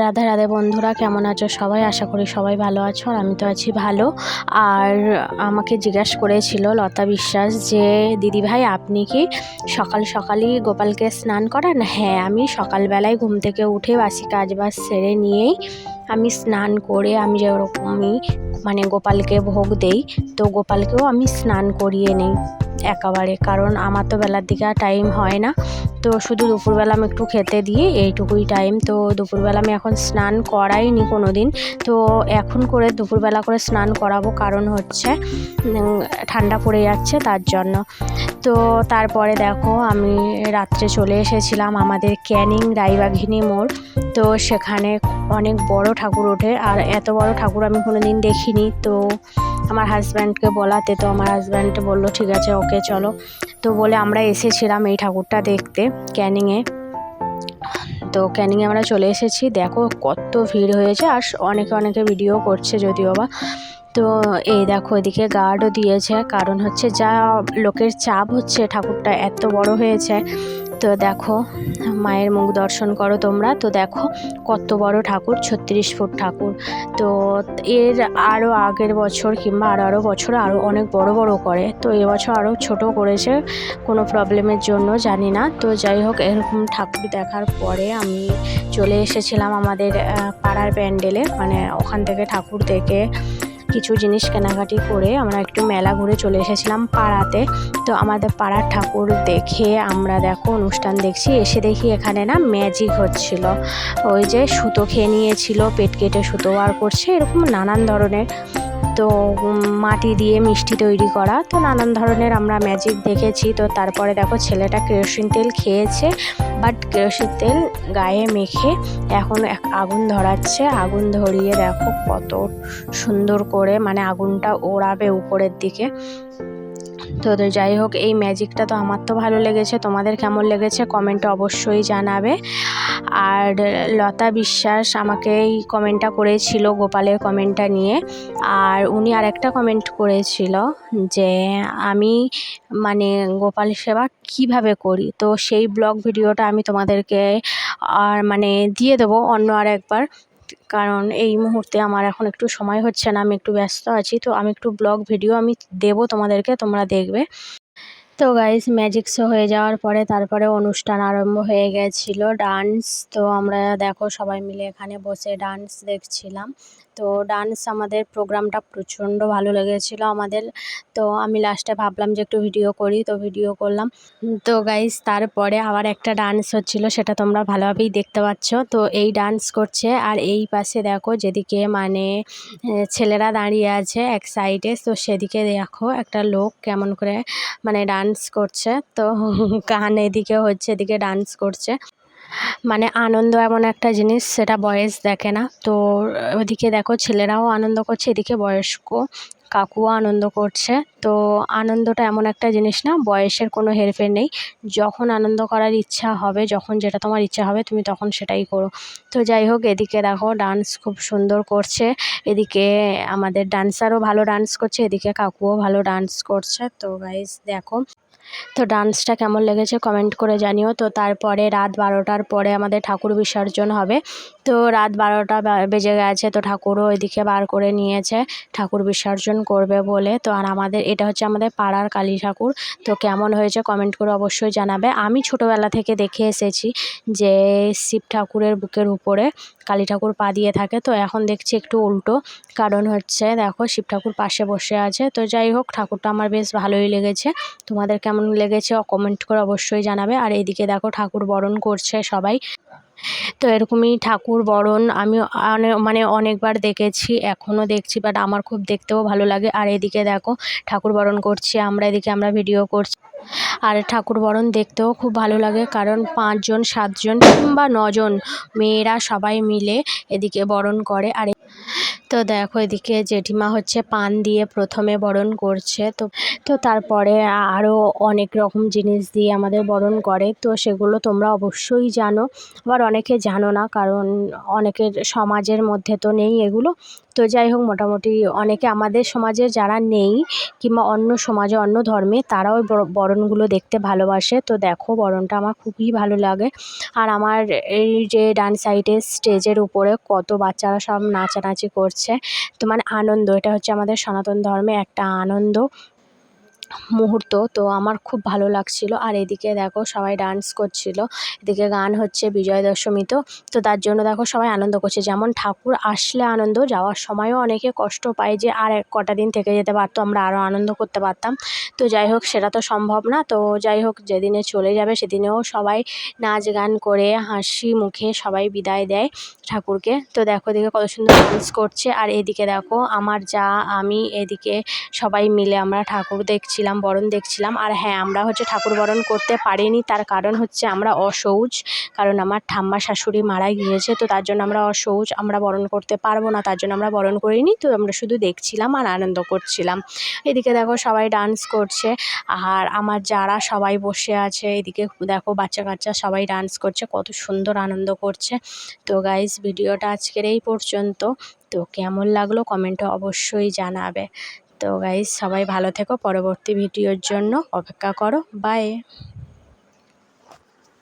রাধা রাধে বন্ধুরা, কেমন আছো সবাই? আশা করি সবাই ভালো আছো আর আমি তো আছি ভালো। আর আমাকে জিজ্ঞাসা করেছিল লতা বিশ্বাস যে দিদিভাই আপনি কি সকাল সকালই গোপালকে স্নান করান? হ্যাঁ আমি সকালবেলায় ঘুম থেকে উঠে বাসি কাজ বাজ সেরে নিয়েই আমি স্নান করে আমি যেরকমই মানে গোপালকে ভোগ দেই, তো গোপালকেও আমি স্নান করিয়ে নিই একেবারে। কারণ আমার তো বেলার দিকে আর টাইম হয় না। তো শুধু দুপুরবেলা আমি একটু খেতে দিই, এইটুকুই টাইম তো দুপুরবেলা আমি এখন স্নান করাইনি কোনো দিন তো এখন করে দুপুরবেলা করে স্নান করাবো কারণ হচ্ছে ঠান্ডা পড়ে যাচ্ছে তার জন্য। তো তারপরে দেখো আমি রাত্রে চলে এসেছিলাম আমাদের ক্যানিং রায়বাঘিনী মোড়। তো সেখানে অনেক বড় ঠাকুর ওঠে, আর এত বড় ঠাকুর আমি কোনো দিন দেখিনি। তো আমার হাজব্যান্ডকে বলাতে, তো আমার হাজব্যান্ড বলল, ঠিক আছে ওকে চলো। তো বলে আমরা এসেছিলাম এই ঠাকুরটা দেখতে, ক্যানিংয়ে। তো ক্যানিংয়ে আমরা চলে এসেছি। দেখো কত ভিড় হয়েছে, আর অনেকে অনেকে ভিডিও করছে যদিও বা। তো এই দেখো, এদিকে গার্ডও দিয়েছে। কারণ হচ্ছে যা লোকের চাপ হচ্ছে, ঠাকুরটা এত বড় হয়েছে। তো দেখো, মায়ের মুখ দর্শন করো তোমরা। তো দেখো, কত বড় ঠাকুর, ছত্রিশ ফুট ঠাকুর। তো এর আরও আগের বছর কিংবা আরও আরও বছর আরও অনেক বড় বড় করে। তো এবছর আরও ছোট করেছে, কোনো প্রবলেমের জন্য জানি না। তো যাই হোক, এরকম ঠাকুর দেখার পরে আমি চলে এসেছিলাম আমাদের পাড়ার প্যান্ডেলে। মানে ওখান থেকে ঠাকুর দেখে কিছু জিনিস কেনাকাটি করে আমরা একটু মেলা ঘুরে চলে এসেছিলাম পাড়াতে। তো আমাদের পাড়ার ঠাকুর দেখে আমরা দেখো অনুষ্ঠান দেখছি, এসে দেখি এখানে না ম্যাজিক হচ্ছিল। ওই যে সুতো খেয়ে নিয়েছিল, পেট কেটে সুতো বার করছে, এরকম নানান ধরনের তো মাটি দিয়ে মিষ্টি তৈরি করা। তো নানান ধরনের আমরা ম্যাজিক দেখেছি। তো তারপরে দেখো ছেলেটা কেরোসিন তেল খেয়েছে বাট কেরোসিন তেল গায়ে মেখে এখন এক আগুন ধরাচ্ছে। আগুন ধরিয়ে দেখো কত সুন্দর করে মানে আগুনটা ওড়াবে উপরের দিকে। তো যাই হোক, এই ম্যাজিকটা তো আমার তো ভালো লেগেছে। তোমাদের কেমন লেগেছে কমেন্টে অবশ্যই জানাবে। আর লতা বিশ্বাস আমাকে এই কমেন্টটা করেছিল, গোপালের কমেন্টটা নিয়ে। আর উনি আরেকটা কমেন্ট করেছিল যে, আমি মানে গোপাল সেবা কীভাবে করি? তো সেই ব্লগ ভিডিওটা আমি তোমাদেরকে আর মানে দিয়ে দেবো অন্য আর একবার কারণ এই মুহূর্তে আমার এখন একটু সময় হচ্ছে না, আমি একটু ব্যস্ত আছি, তো আমি একটু ব্লগ ভিডিও আমি দেবো তোমাদেরকে, তোমরা দেখবে। তো গাইস ম্যাজিক শো হয়ে যাওয়ার পরে তারপরে অনুষ্ঠান আরম্ভ হয়ে গেছিল ডান্স তো আমরা দেখো সবাই মিলে এখানে বসে ডান্স দেখছিলাম। তো ডান্স আমাদের প্রোগ্রামটা প্রচণ্ড ভালো লেগেছিলো আমাদের। তো আমি লাস্টে ভাবলাম যে একটু ভিডিও করি, তো ভিডিও করলাম। তো গাইস তারপরে আবার একটা ডান্স হচ্ছিল, সেটা তোমরা ভালোভাবেই দেখতে পাচ্ছ। তো এই ডান্স করছে, আর এই পাশে দেখো, যেদিকে মানে ছেলেরা দাঁড়িয়ে আছে এক সাইডে তো সেদিকে দেখো একটা লোক কেমন করে মানে ডান্স করছে। তো গান এদিকে হচ্ছে, এদিকে ডান্স করছে। মানে আনন্দ এমন একটা জিনিস, সেটা বয়স দেখে না। তো ওদিকে দেখো ছেলেরাও আনন্দ করছে, এদিকে বয়স্ক কাকুও আনন্দ করছে। তো আনন্দটা এমন একটা জিনিস না, বয়সের কোনো হেরফের নেই। যখন আনন্দ করার ইচ্ছা হবে, যখন যেটা তোমার ইচ্ছা হবে, তুমি তখন সেটাই করো। তো যাই হোক, এদিকে দেখো ডান্স খুব সুন্দর করছে। এদিকে আমাদের ডান্সারও ভালো ডান্স করছে, এদিকে কাকুও ভালো ডান্স করছে। তো গাইজ দেখো তো ডান্সটা কেমন লেগেছে কমেন্ট করে জানিও। তো তারপরে রাত বারোটার পরে আমাদের ঠাকুর বিসর্জন হবে। তো রাত বারোটা বেজে গেছে, তো ঠাকুরও ওইদিকে বার করে নিয়েছে। ঠাকুর বিসর্জন করবে বলে। তো আর আমাদের, এটা হচ্ছে আমাদের পাড়ার কালী ঠাকুর। তো কেমন হয়েছে কমেন্ট করে অবশ্যই জানাবে। আমি ছোটোবেলা থেকে দেখে এসেছি যে শিব ঠাকুরের বুকের উপরে কালী ঠাকুর পা দিয়ে থাকে, তো এখন দেখছি একটু উল্টো। কারণ হচ্ছে দেখো শিব ঠাকুর পাশে বসে আছে, তো যাই হোক ঠাকুরটা আমার বেশ ভালোই লেগেছে। তোমাদের কেমন লেগেছে কমেন্ট করে অবশ্যই জানাবে। আর এদিকে দেখো ঠাকুর বরণ করছে সবাই। তো এরকমই ঠাকুর বরণ আমি মানে অনেকবার দেখেছি, এখনও দেখছি বাট আমার খুব দেখতেও ভালো লাগে। আর এদিকে দেখো, ঠাকুর বরণ করছি আমরা, এদিকে আমরা ভিডিও করছি। আর ঠাকুর বরণ দেখতেও খুব ভালো লাগে, কারণ পাঁচজন, সাতজন কিংবা নজন মেয়েরা সবাই মিলে এদিকে বরণ করে। আর তো দেখো এদিকে জেঠিমা হচ্ছে পান দিয়ে প্রথমে বরণ করছে, তো তো তারপরে আরও অনেক রকম জিনিস দিয়ে আমাদের বরণ করে, তো সেগুলো তোমরা অবশ্যই জানো। আবার অনেকে জানো না, কারণ অনেকের সমাজের মধ্যে তো নেই এগুলো তো যাই হোক, মোটামুটি অনেকে আমাদের সমাজে যারা নেই কিংবা অন্য সমাজে, অন্য ধর্মে, তারাও বরণগুলো দেখতে ভালোবাসে। তো দেখো, বরণটা আমার খুবই ভালো লাগে। আর আমার এই যে ডান সাইডে স্টেজের উপরে কত বাচ্চারা সব নাচানাচি করছে। তো মানে আনন্দ, এটা হচ্ছে আমাদের সনাতন ধর্মে একটা আনন্দ। মুহূর্ত, তো আমার খুব ভালো লাগছিল। আর এদিকে দেখো সবাই ডান্স করছিল। এদিকে গান হচ্ছে বিজয়া দশমী তো তো তার জন্য দেখো সবাই আনন্দ করছে। যেমন ঠাকুর আসলে আনন্দ, যাওয়ার সময়ও অনেকে কষ্ট পায় যে আর এক কটা দিন থেকে যেতে পারতো, আমরা আরও আনন্দ করতে পারতাম। তো যাই হোক, সেটা তো সম্ভব না। তো যাই হোক, যেদিনে চলে যাবে সেদিনেও সবাই নাচ গান করে হাসি মুখে সবাই বিদায় দেয় ঠাকুরকে। তো দেখো এদিকে কত সুন্দর ডান্স করছে। আর এদিকে দেখো আমার যা, আমি এদিকে সবাই মিলে আমরা ঠাকুর দেখছিলাম বরণ দেখছিলাম। আর হ্যাঁ আমরা হচ্ছে ঠাকুর বরণ করতে পারিনি। তার কারণ হচ্ছে আমরা অসৌচ কারণ আমার ঠাম্মা শাশুড়ি মারা গিয়েছে, তো তার জন্য আমরা অসৌচ আমরা বরণ করতে পারব না, তার জন্য আমরা বরণ করিনি, তো আমরা শুধু দেখছিলাম আর আনন্দ করছিলাম। এদিকে দেখো সবাই ডান্স করছে, আর আমার যারা সবাই বসে আছে, এদিকে দেখো বাচ্চা কাচ্চা সবাই ডান্স করছে, কত সুন্দর আনন্দ করছে। তো গাইজ ভিডিওটা আজকের এই পর্যন্ত। তো কেমন লাগল? কমেন্টে অবশ্যই জানাবে। তো গাইস সবাই ভালো থেকো। পরবর্তী ভিডিওর জন্য অপেক্ষা করো। বাই